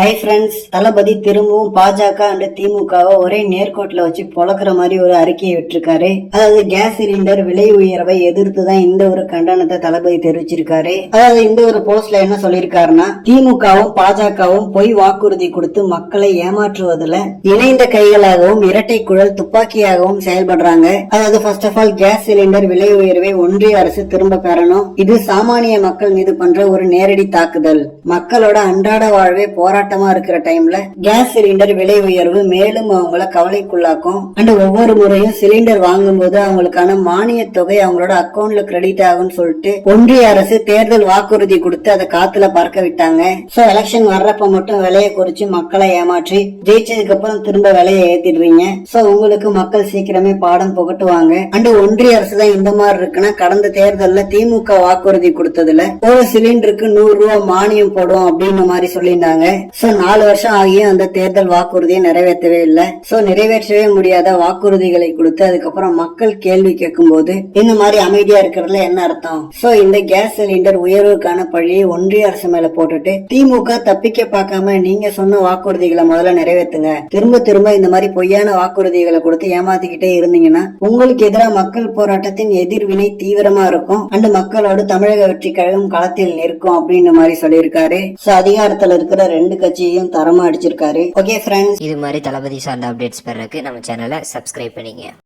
Hi friends தளபதி திரும்பவும் பாஜக and திமுகவை ஒரே நேர்கோட்டில் வச்சு பொழக்கிற மாதிரி ஒரு அறிக்கையை விட்டுருக்காரு. அதாவது கேஸ் சிலிண்டர் விலை உயர்வை எதிர்த்து தான் இந்த ஒரு கண்டனத்தை தளபதி தெரிவிச்சிருக்காரு. அதாவது இந்த ஒரு போஸ்ட்ல என்ன சொல்லியிருக்காருன்னா திமுகவும் பாஜகவும் பொய் வாக்குறுதி கொடுத்து மக்களை ஏமாற்றுவதில் இணைந்த கைகளாகவும் இரட்டை குழல் துப்பாக்கியாகவும் செயல்படுறாங்க. அதாவது first of all gas cylinder விலை உயர்வை ஒன்றிய அரசு திரும்ப பெறணும். இது சாமானிய மக்கள் மீது பண்ற ஒரு நேரடி தாக்குதல். மக்களோட அன்றாட வாழ்வை போராட்ட போராட்டமா இருக்கிற டைம்ல கேஸ் சிலிண்டர் விலை உயர்வு மேலும் அவங்கள கவலைக்குள்ளாக்கும். அண்ட் ஒவ்வொரு முறையும் சிலிண்டர் வாங்கும் போது அவங்களுக்கான மானிய தொகை அவங்களோட அக்கௌண்ட்ல கிரெடிட் ஆகும்னு சொல்லிட்டு ஒன்றிய அரசு தேர்தல் வாக்குறுதி கொடுத்து அதை காத்துல பறக்க விட்டாங்க. சோ எலெக்ஷன் வர்றப்ப மட்டும் விலையை குறிச்சு மக்களை ஏமாற்றி ஜெயிச்சதுக்கு அப்புறம் திரும்ப விலையை ஏத்திடுவீங்க சோ உங்களுக்கு மக்கள் சீக்கிரமே பாடம் புகட்டுவாங்க. அண்ட் ஒன்றிய அரசு தான் இந்த மாதிரி இருக்குன்னா கடந்த தேர்தல்ல திமுக வாக்குறுதி கொடுத்ததுல ஒரு சிலிண்டருக்கு நூறு ரூபாய் மானியம் போடும் அப்படின்னு மாதிரி சொல்லியிருந்தாங்க. சோ நாலு வருஷம் ஆகியும் அந்த தேர்தல் வாக்குறுதியை நிறைவேற்றவே இல்லை. சோ நிறைவேற்றவே முடியாத வாக்குறுதிகளை கொடுத்து அதுக்கப்புறம் மக்கள் கேள்வி கேட்கும் போது இந்த மாதிரி அமைதியா இருக்கிறதுல என்ன அர்த்தம்? சோ இந்த கேஸ் சிலிண்டர் உயர்வுக்கான பழியை ஒன்றிய அரசு மேல போட்டுட்டு திமுக தப்பிக்க பார்க்காம நீங்க சொன்ன வாக்குறுதிகளை முதல்ல நிறைவேற்றுங்க திரும்ப திரும்ப இந்த மாதிரி பொய்யான வாக்குறுதிகளை கொடுத்து ஏமாத்திக்கிட்டே இருந்தீங்கன்னா உங்களுக்கு எதிராக மக்கள் போராட்டத்தின் எதிர்வினை தீவிரமா இருக்கும். அண்ட் மக்களோடு தமிழக வெற்றி கழகம் களத்தில் நிற்கும் அப்படின்னு மாதிரி சொல்லியிருக்காரு. சோ அதிகாரத்துல இருக்கிற ரெண்டு கட்சியையும் தரமா அடிச்சிருக்காரு. ஓகே ஃப்ரெண்ட்ஸ் இது மாதிரி தளபதி சார்ந்த அப்டேட்ஸ் பெறக்கு நம்ம சேனலை சப்ஸ்கிரைப் பண்ணிங்க.